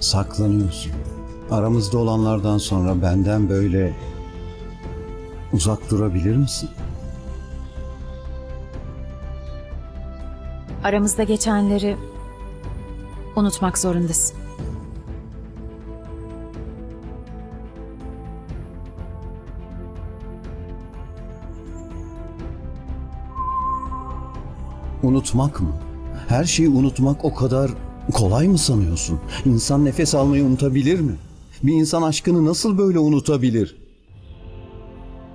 saklanıyorsun. Aramızda olanlardan sonra benden böyle uzak durabilir misin? Aramızda geçenleri unutmak zorundasın. Unutmak mı? Her şeyi unutmak o kadar kolay mı sanıyorsun? İnsan nefes almayı unutabilir mi? Bir insan aşkını nasıl böyle unutabilir?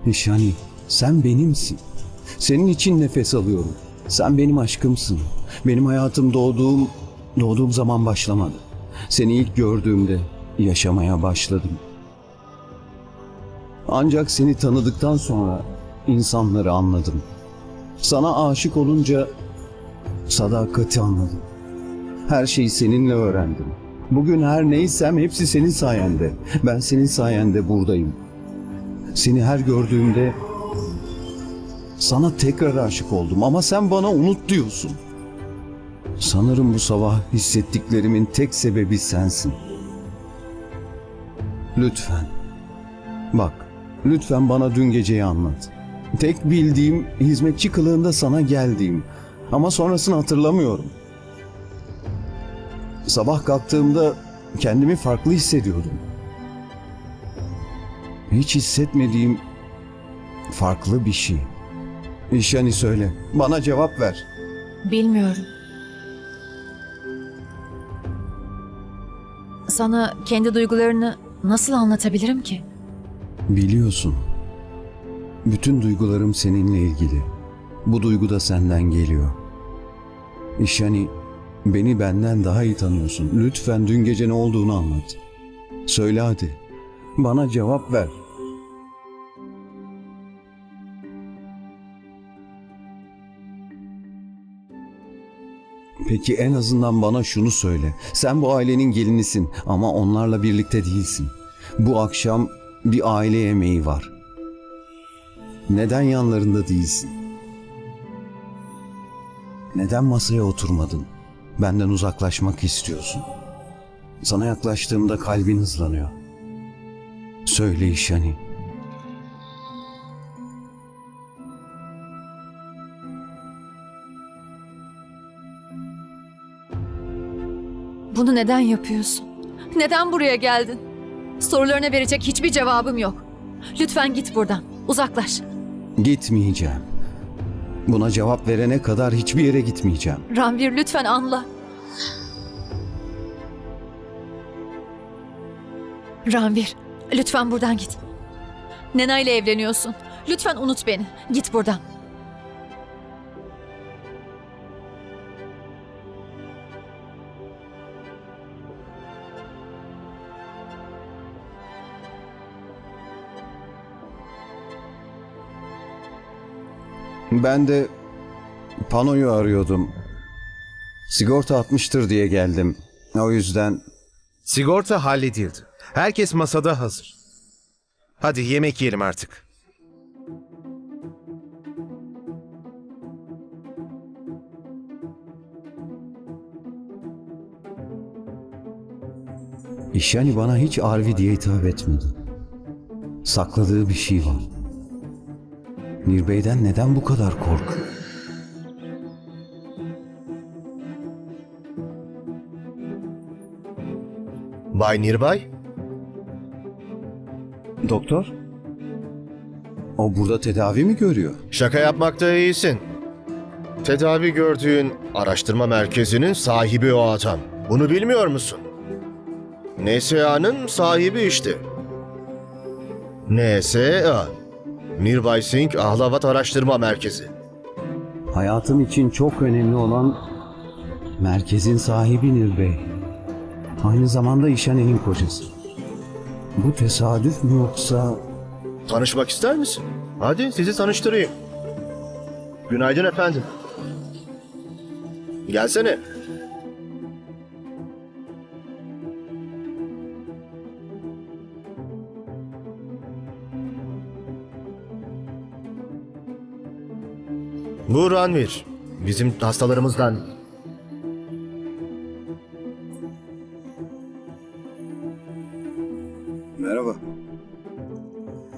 Nişani, sen benimsin. Senin için nefes alıyorum. Sen benim aşkımsın. Benim hayatım doğduğum, doğduğum zaman başlamadı. Seni ilk gördüğümde yaşamaya başladım. Ancak seni tanıdıktan sonra insanları anladım. Sana aşık olunca sadakati anladım. Her şeyi seninle öğrendim. Bugün her neysem hepsi senin sayende. Ben senin sayende buradayım. Seni her gördüğümde sana tekrar aşık oldum ama sen bana unut diyorsun. Sanırım bu sabah hissettiklerimin tek sebebi sensin. Lütfen. Bak, lütfen bana dün geceyi anlat. Tek bildiğim hizmetçi kılığında sana geldiğim. Ama sonrasını hatırlamıyorum. Sabah kalktığımda kendimi farklı hissediyordum. Hiç hissetmediğim farklı bir şey. İşani söyle. Bana cevap ver. Bilmiyorum. Sana kendi duygularını nasıl anlatabilirim ki? Biliyorsun. Bütün duygularım seninle ilgili. Bu duygu da senden geliyor. İşani beni benden daha iyi tanıyorsun. Lütfen dün gece ne olduğunu anlat. Söyle hadi. Bana cevap ver. Peki en azından bana şunu söyle. Sen bu ailenin gelinisin ama onlarla birlikte değilsin. Bu akşam bir aile yemeği var. Neden yanlarında değilsin? Neden masaya oturmadın? Benden uzaklaşmak istiyorsun. Sana yaklaştığımda kalbin hızlanıyor. Söyle İşani. Bunu neden yapıyorsun? Neden buraya geldin? Sorularına verecek hiçbir cevabım yok. Lütfen git buradan. Uzaklaş. Gitmeyeceğim. Buna cevap verene kadar hiçbir yere gitmeyeceğim. Ranvir lütfen anla. Ranvir, lütfen buradan git. Nena ile evleniyorsun. Lütfen unut beni. Git buradan. Ben de panoyu arıyordum. Sigorta atmıştır diye geldim. O yüzden Sigorta halledildi. Herkes masada hazır. Hadi yemek yiyelim artık. İşani bana hiç Arvi diye hitap etmedi. Sakladığı bir şey var. Nirbey'den neden bu kadar korkuyor? Bay Nirbay, Doktor? O burada tedavi mi görüyor? şaka yapmakta iyisin. Tedavi gördüğün araştırma merkezinin sahibi o adam. Bunu bilmiyor musun? NSA'nın sahibi işte. NSA. Nirbay Singh Ahlavat Araştırma Merkezi. Hayatım için çok önemli olan merkezin sahibi Nirbey. Aynı zamanda İşani'nin kocası. Bu tesadüf mü yoksa Tanışmak ister misin? Hadi sizi tanıştırayım. Günaydın efendim. Gelsene. Bu Ranvir. Bizim hastalarımızdan. Merhaba.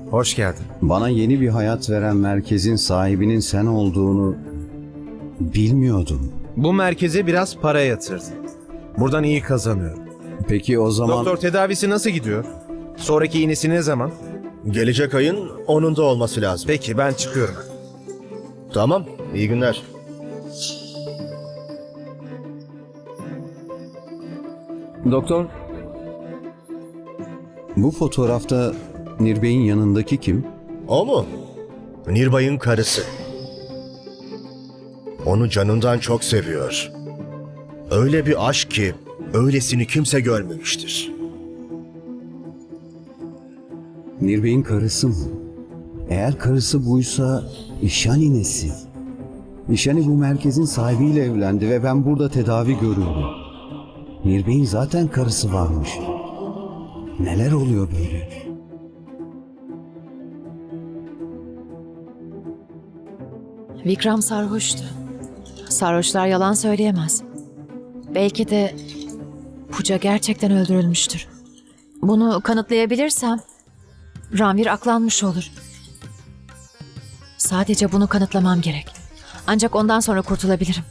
Hoş geldin. Bana yeni bir hayat veren merkezin sahibinin sen olduğunu bilmiyordum. Bu merkeze biraz para yatırdım. Buradan iyi kazanıyorum. Peki o zaman... Doktor tedavisi nasıl gidiyor? Sonraki iğnesi ne zaman? Gelecek ayın 10'unda olması lazım. Peki ben çıkıyorum. Tamam iyi günler. doktor bu fotoğrafta Nirbey'in yanındaki kim? O mu? Nirbay'ın karısı. Onu canından çok seviyor. Öyle bir aşk ki öylesini kimse görmemiştir. Nirbey'in karısı mı? Eğer karısı buysa İşani nesi? İşani bu merkezin sahibiyle evlendi ve ben burada tedavi görüyorum. Nirbey'in zaten karısı varmış. Neler oluyor böyle? Vikram sarhoştu. Sarhoşlar yalan söyleyemez. Belki de Puca gerçekten öldürülmüştür. Bunu kanıtlayabilirsem Ranvir aklanmış olur. Sadece bunu kanıtlamam gerek. Ancak ondan sonra kurtulabilirim.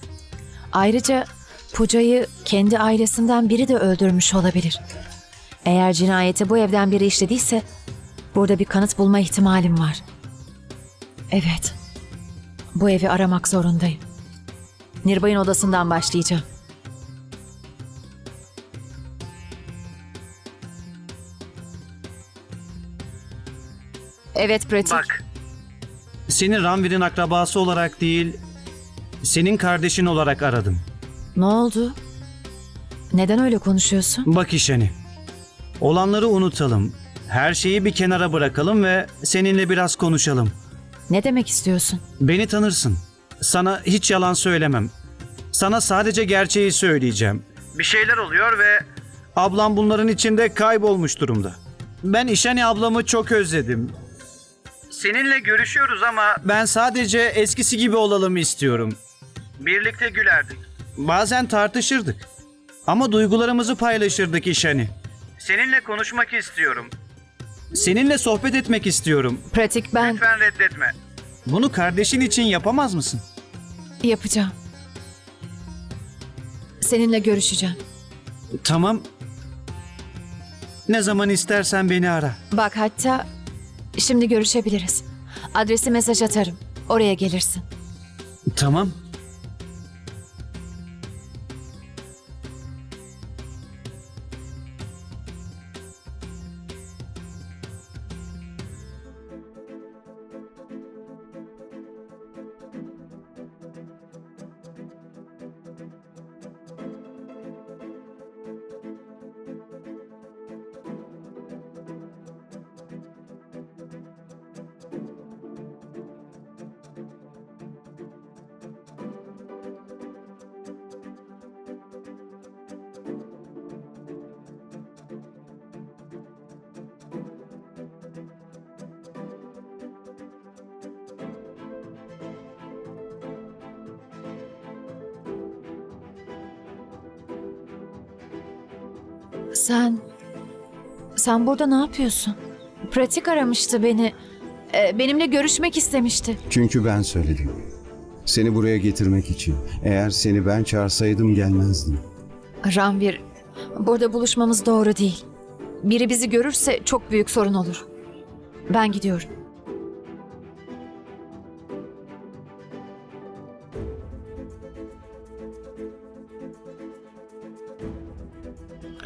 Ayrıca Puca'yı kendi ailesinden biri de öldürmüş olabilir. Eğer cinayeti bu evden biri işlediyse burada bir kanıt bulma ihtimalim var. Evet. Bu evi aramak zorundayım. Nirbay'ın odasından başlayacağım. Evet pratik. Bak. Seni Ranvir'in akrabası olarak değil, senin kardeşin olarak aradım. Ne oldu? Neden öyle konuşuyorsun? Bak işeni. Olanları unutalım. Her şeyi bir kenara bırakalım ve seninle biraz konuşalım. Ne demek istiyorsun? Beni tanırsın. Sana hiç yalan söylemem. Sana sadece gerçeği söyleyeceğim. Bir şeyler oluyor ve ablam bunların içinde kaybolmuş durumda. Ben İşani ablamı çok özledim. Seninle görüşüyoruz ama ben sadece eskisi gibi olalım istiyorum. Birlikte gülerdik. Bazen tartışırdık. Ama duygularımızı paylaşırdık İşani. Seninle konuşmak istiyorum. Seninle sohbet etmek istiyorum. Pratik ben Lütfen reddetme. Bunu kardeşin için yapamaz mısın? yapacağım. Seninle görüşeceğim. Tamam. Ne zaman istersen beni ara. Bak hatta şimdi görüşebiliriz. Adresi mesaj atarım. Oraya gelirsin. Tamam. Sen... Sen burada ne yapıyorsun? Pratik aramıştı beni. Ee, benimle görüşmek istemişti. Çünkü ben söyledim. Seni buraya getirmek için. Eğer seni ben çağırsaydım gelmezdin. Ranvir, burada buluşmamız doğru değil. Biri bizi görürse çok büyük sorun olur. Ben gidiyorum.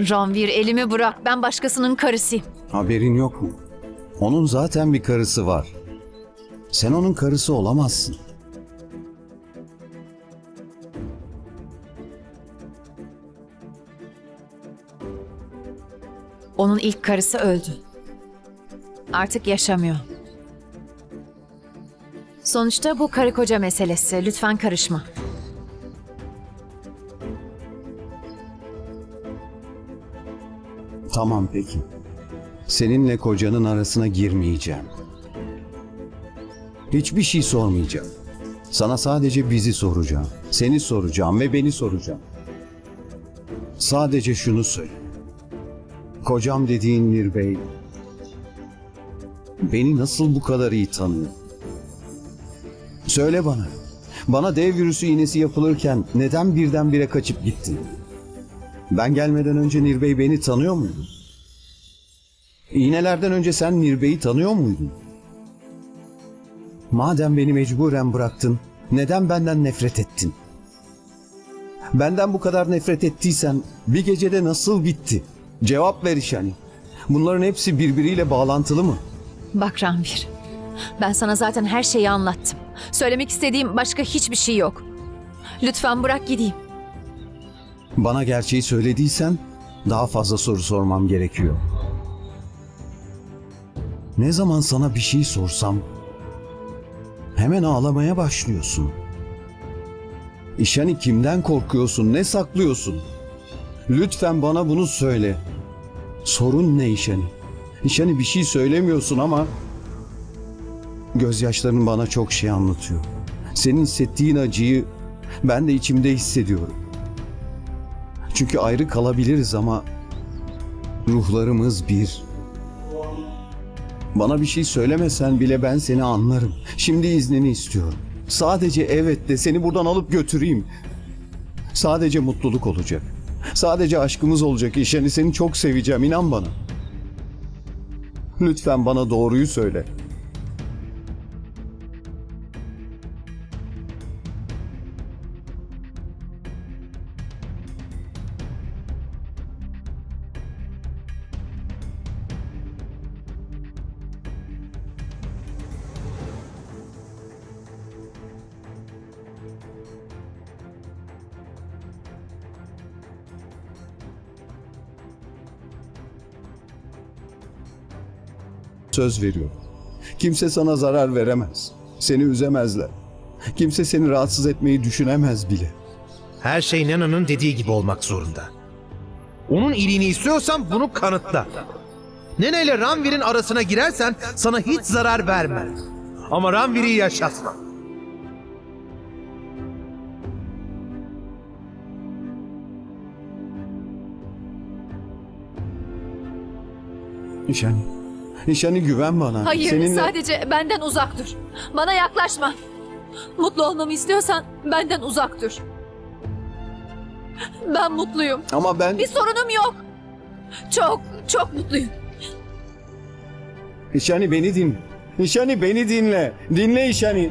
Ranvir elimi bırak. Ben başkasının karısıyım. Haberin yok mu? Onun zaten bir karısı var. Sen onun karısı olamazsın. Onun ilk karısı öldü. Artık yaşamıyor. Sonuçta bu karı koca meselesi. Lütfen karışma. Tamam peki. Seninle kocanın arasına girmeyeceğim. Hiçbir şey sormayacağım. Sana sadece bizi soracağım. Seni soracağım ve beni soracağım. Sadece şunu söyle. Kocam dediğin Nirbey beni nasıl bu kadar iyi tanıyor? Söyle bana. Bana dev virüsü iğnesi yapılırken neden birdenbire kaçıp gittin? Ben gelmeden önce Nirbey beni tanıyor muydu? İğnelerden önce sen Nirbey'i tanıyor muydun? Madem beni mecburen bıraktın, neden benden nefret ettin? Benden bu kadar nefret ettiysen bir gecede nasıl bitti? Cevap ver işani. Bunların hepsi birbiriyle bağlantılı mı? Bak Ranvir, ben sana zaten her şeyi anlattım. Söylemek istediğim başka hiçbir şey yok. Lütfen bırak gideyim. Bana gerçeği söylediysen daha fazla soru sormam gerekiyor. Ne zaman sana bir şey sorsam hemen ağlamaya başlıyorsun. İşani kimden korkuyorsun? Ne saklıyorsun? Lütfen bana bunu söyle. Sorun ne İşani? İşani bir şey söylemiyorsun ama gözyaşların bana çok şey anlatıyor. Senin hissettiğin acıyı ben de içimde hissediyorum. Çünkü ayrı kalabiliriz ama ruhlarımız bir. Bana bir şey söylemesen bile ben seni anlarım. Şimdi iznini istiyorum. Sadece evet de seni buradan alıp götüreyim. Sadece mutluluk olacak. Sadece aşkımız olacak işeni seni çok seveceğim inan bana. Lütfen bana doğruyu söyle. Söz veriyorum. Kimse sana zarar veremez. Seni üzemezler. Kimse seni rahatsız etmeyi düşünemez bile. Her şey Nana'nın dediği gibi olmak zorunda. Onun iyiliğini istiyorsan bunu kanıtla. Nene ile Ranvir'in arasına girersen sana hiç zarar vermez. Ama Ranvir'i yaşatma. İşani. İşani güven bana. Hayır, Seninle... sadece benden uzak dur. Bana yaklaşma. Mutlu olmamı istiyorsan benden uzak dur. Ben mutluyum. Ama ben... Bir sorunum yok. Çok, çok mutluyum. İşani beni dinle. İşani beni dinle. Dinle İşani.